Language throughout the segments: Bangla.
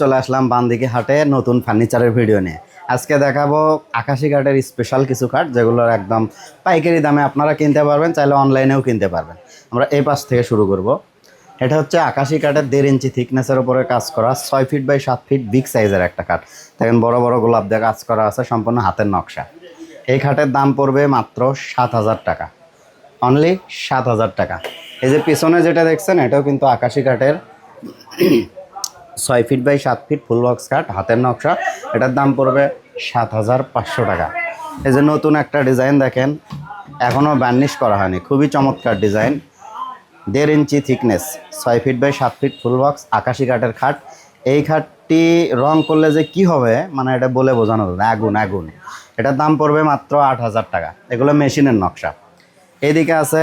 চলে আসলাম বান্দিকে হাটে নতুন ফার্নিচারের ভিডিও নিয়ে। আজকে দেখাবো আকাশি কাঠের স্পেশাল কিছু কাঠ যেগুলোর একদম পাইকারি দামে আপনারা কিনতে পারবেন, চাইলে অনলাইনেও কিনতে পারবেন। আমরা এই পাশ থেকে শুরু করব। এটা হচ্ছে আকাশি কাঠের দেড় ইঞ্চি থিকনেসের উপরে কাজ করা, ছয় ফিট বাই সাত ফিট বিগ সাইজের একটা কাঠ দেখেন, বড় বড় গোলাপ দিয়ে কাজ করা আছে, সম্পূর্ণ হাতের নকশা। এই খাটের দাম পড়বে মাত্র সাত হাজার টাকা। অনলি সাত হাজার টাকা। এই যে পিছনে যেটা দেখছেন, এটাও কিন্তু আকাশি কাঠের ছয় ফিট বাই সাত ফিট ফুল বক্স কাট হাতের নকশা। এটার দাম পড়বে সাত হাজার পাঁচশো টাকা। এই যে নতুন একটা ডিজাইন দেখেন এখনও বার্নিশ করা হয়নি। খুবই চমৎকার ডিজাইন দেড় ইঞ্চি থিকনেস ছয় ফিট বাই সাত ফিট ফুল বক্স আকাশি কাঠের খাট। এই খাটটি রং করলে যে কি হবে মানে এটা বলে বোঝানো যাবে আগুন আগুন। এটার দাম পড়বে মাত্র আট হাজার টাকা। এগুলো মেশিনের নকশা। এদিকে আছে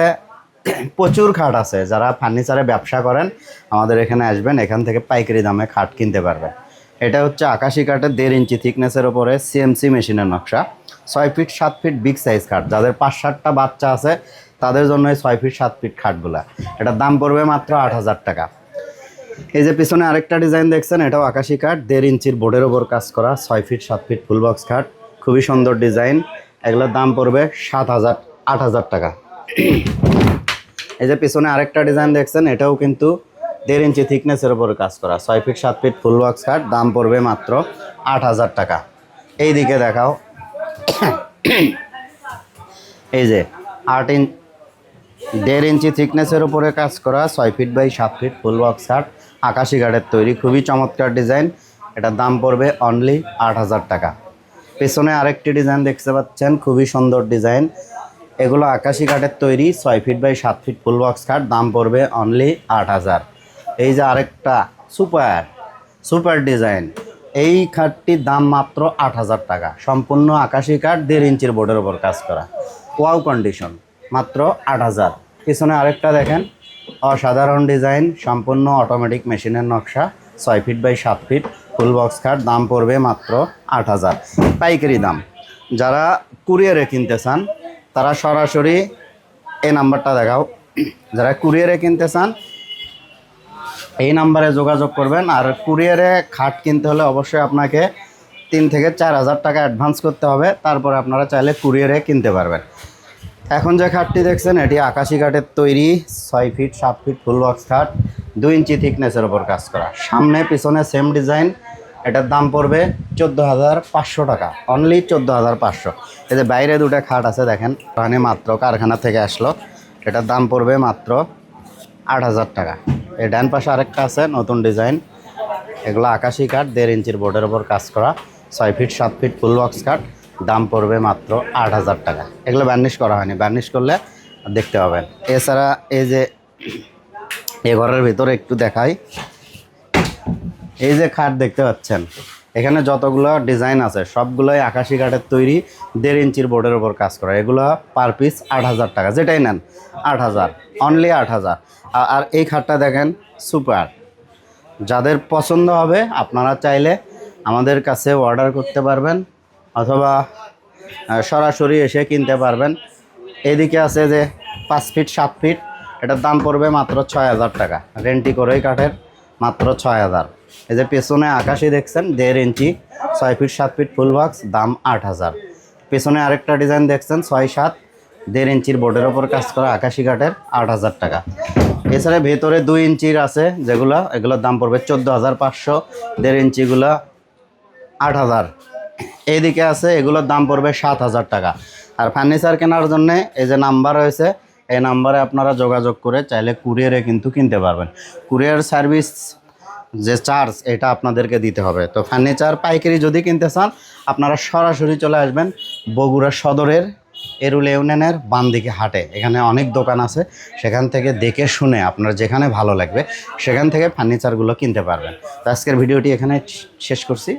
প্রচুর খাট আছে, যারা ফার্নিচারে ব্যবসা করেন, আমাদের এখানে আসবেন, এখান থেকে পাইকারি দামে খাট কিনতে পারবেন এটা হচ্ছে আকাশি কাঠের দেড় ইঞ্চি থিকনেসের ওপরে সিএমসি মেশিনের নকশা। ছয় ফিট, সাত ফিট বিগ সাইজ খাট। যাদের পাঁচ সাতটা বাচ্চা আছে, তাদের জন্য এই ছয় ফিট, সাত ফিট খাটগুলা। এটার দাম পড়বে মাত্র আট হাজার টাকা। এই যে পিছনে আরেকটা ডিজাইন দেখছেন, এটাও আকাশি কাঠ, দেড় ইঞ্চির বোর্ডের ওপর কাজ করা, ছয় ফিট, সাত ফিট ফুল বক্স খাট। খুবই সুন্দর ডিজাইন। এগুলোর দাম পড়বে সাত হাজার, আট হাজার টাকা। এই যে পিছনে আরেকটা ডিজাইন দেখছেন, এটাও কিন্তু দেড় ইঞ্চি থিকনেসের উপর কাজ করা। ছয় ফিট সাত ফিট ফুল বক্স খাট দাম পড়বে মাত্র আট হাজার টাকা। এই দিকে দেখাও। এই যে আট ইঞ্চ দেড় ইঞ্চি থিকনেসের উপরে কাজ করা, ছয় ফিট বাই সাত ফিট ফুল বক্স কাঠ আকাশি কাঠের তৈরি, খুবই চমৎকার ডিজাইন এটার দাম পড়বে অনলি আট হাজার টাকা। পেছনে আরেকটি ডিজাইন দেখতে পাচ্ছেন, খুবই সুন্দর ডিজাইন এগুলো আকাশি কাঠের তৈরি, ছয় ফিট বাই সাত ফিট ফুল বক্স কাঠ, দাম পড়বে অনলি আট হাজার। এই যে আরেকটা সুপার সুপার ডিজাইন এই খাটটির দাম মাত্র আট হাজার টাকা। সম্পূর্ণ আকাশি কাঠ, দেড় ইঞ্চির বোর্ডের ওপর কাজ করা। ওয়াও কন্ডিশন মাত্র আট হাজার। পিছনে আরেকটা দেখেন, অসাধারণ ডিজাইন সম্পূর্ণ অটোমেটিক মেশিনের নকশা, ছয় ফিট বাই সাত ফিট ফুল বক্স কাঠ, দাম পড়বে মাত্র আট হাজার। পাইকারি দাম। যারা কুরিয়ারে কিনতে চান তারা সরাসরি এই নাম্বারটা দেখাও। যারা কুরিয়ারে কিনতে চান, এই নাম্বারে যোগাযোগ করবেন। আর কুরিয়ারে খাট কিনতে হলে অবশ্যই আপনাকে তিন থেকে চার হাজার টাকা অ্যাডভান্স করতে হবে। তারপরে আপনারা চাইলে কুরিয়ারে কিনতে পারবেন। এখন যে খাটটি দেখছেন, এটি আকাশি কাঠের তৈরি, ছয় ফিট সাত ফিট ফুল বক্স খাট, দুই ইঞ্চি থিকনেসের ওপর কাজ করা। সামনে, পিছনে সেম ডিজাইন এটার দাম পড়বে চোদ্দ হাজার পাঁচশো টাকা। অনলি চোদ্দ হাজার পাঁচশো। যে বাইরে দুটো খাট আছে দেখেন, ওখানে মাত্র কারখানা থেকে আসলো। এটার দাম পড়বে মাত্র আট হাজার টাকা। এই ডান পাশে আরেকটা আছে, নতুন ডিজাইন। এগুলো আকাশি কাঠ, দেড় ইঞ্চির বোর্ডের ওপর কাজ করা। ছয় ফিট, সাত ফিট ফুল বক্স কাঠ, দাম পড়বে মাত্র আট হাজার টাকা। এগুলো বার্নিশ করা হয়নি। বার্নিশ করলে দেখতে পাবেন। এছাড়া এই যে এ ঘরের ভিতরে একটু দেখাই। এই যে খাট দেখতে পাচ্ছেন, এখানে যতগুলো ডিজাইন আছে, সবগুলোই আকাশি কাঠের তৈরি, দেড় ইঞ্চির বোর্ডের ওপর কাজ করা। এগুলো পার পিস আট হাজার টাকা, যেটাই নেন, আট হাজার অনলি আট হাজার। আর এই খাটটা দেখেন সুপার যাদের পছন্দ হবে, আপনারা চাইলে আমাদের কাছে অর্ডার করতে পারবেন, অথবা সরাসরি এসে কিনতে পারবেন। এদিকে আছে যে পাঁচ ফিট সাত ফিট এটার দাম পড়বে মাত্র ছয় হাজার টাকা। রেন্টি করেই কাঠের মাত্র ছয় হাজার। এই যে পেছনে আকাশি দেখছেন, দেড় ইঞ্চি, ছয় ফিট, সাত ফিট ফুল বক্স দাম আট হাজার। পেছনে আরেকটা ডিজাইন দেখছেন, ছয়, সাত, দেড় ইঞ্চির বোর্ডের ওপর কাজ করা আকাশি কাঠের আট হাজার টাকা। এছাড়া ভেতরে দুই ইঞ্চির আছে যেগুলো, এগুলোর দাম পড়বে চোদ্দ হাজার পাঁচশো, দেড় ইঞ্চিগুলো আট হাজার। এইদিকে আছে, এগুলোর দাম পড়বে সাত হাজার টাকা। আর ফার্নিচার কেনার জন্যে এই যে নাম্বার রয়েছে, এই নাম্বারে আপনারা যোগাযোগ করে চাইলে কুরিয়ারে কিন্তু কিনতে পারবেন। কুরিয়ার সার্ভিস যে চার্জ এটা আপনাদেরকে দিতে হবে। তো ফার্নিচার পাইকারি যদি কিনতে চান, আপনারা সরাসরি চলে আসবেন বগুড়া সদরের এরুল ইউনিয়নের বাম দিকে হাটে। এখানে অনেক দোকান আছে। সেখান থেকে দেখে শুনে আপনার যেখানে ভালো লাগবে, সেখান থেকে ফার্নিচারগুলো কিনতে পারবেন। তো আজকের ভিডিওটি এখানে শেষ করছি।